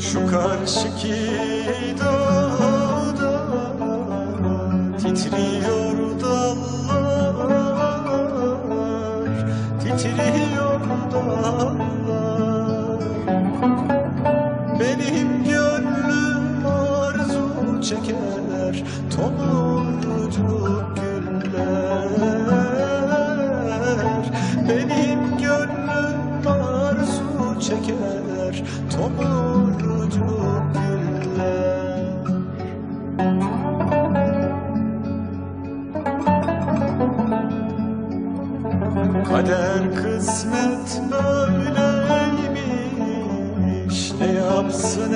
Şu karşıki dağda titriyor dallar Titriyor dallar. Benim gönlüm arzu çeker Tomurcuk güller. Benim gönlüm arzu çeker Tomurcuk Kader kısmet böyleymiş Ne yapsın